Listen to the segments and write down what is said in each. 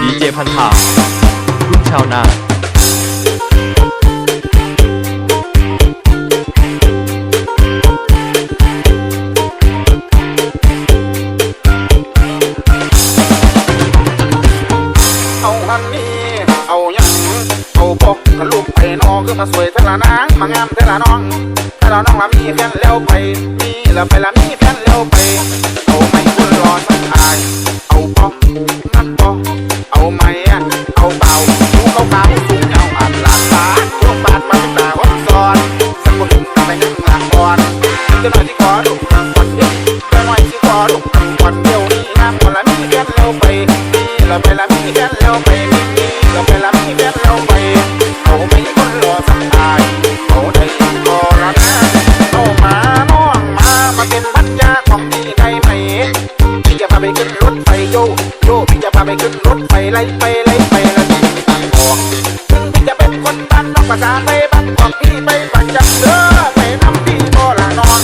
ดีเจพันธารุ่นชาวนาเอาหันนี่เอาหยัง เอาพกทะลุไปนอคือมาสวยเทละนางมางามเทละน้องเทละน้องละมีแฟนแล้วไปมี ละไปละมีแฟนแล้วไป เอาไม่คุณรอสักทาย เอาปอนักปอเอาไม่อะเอาเบาดูเขาขาวสูงยาอันหลากตาลูกบาดมาเป็นตาวันซ้อนสักคนไปนั่งหลังก่อนจะหน่อยที่ขอดูกลางวันเดียวจะหน่อยที่ขอดูกลางวันเดียวนี่งามคนละมีแฟนแล้วไปมีละไปละมีแฟนแล้วไป โยพี่จะพาไปขึ้นรถไปไล่ไปไล่ไปแล้วพี่ไม่ตังบอกถึงพี่จะเป็นคนบ้านนอกภาษาไปบ้านของพี่ไปบ้านจังเด้อไปน้ำพี่บ่ละนอน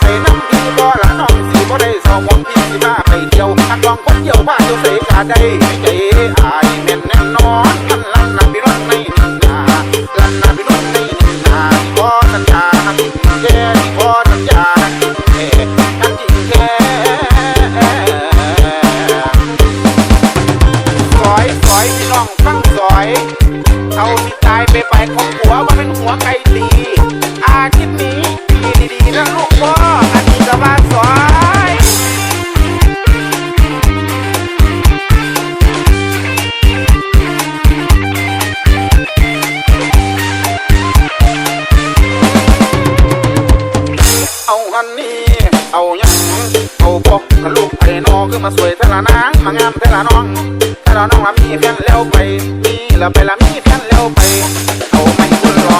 ไปน้ำพี่บ่ละนอนสิบ่ได้สองคนพี่สิพาไปเที่ยวทักลองคนเดียวพาเที่ยวเสกาได้ใจอาย อยสอยพี่น้องฟังสอย เอาที่ตายไปไปของหัวว่าเป็นหัวไก่ตีอาคิดนี้ดีดีๆนะลูกพ่อ เอาพกกันลูกไปนองขึ้นมาสวยเทละนางมางามเทละน้องเทละน้องละมีแฟนแล้วไปมีละไปละมีแฟนแล้วไปเอาไม่คุณรอ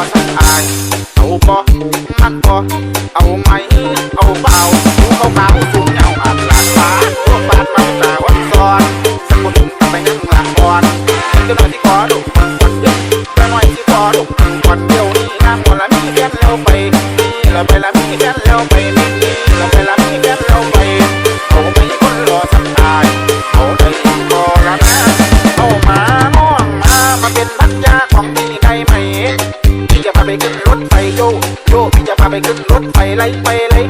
ไปขึ้นรถไฟไล่ไปไล่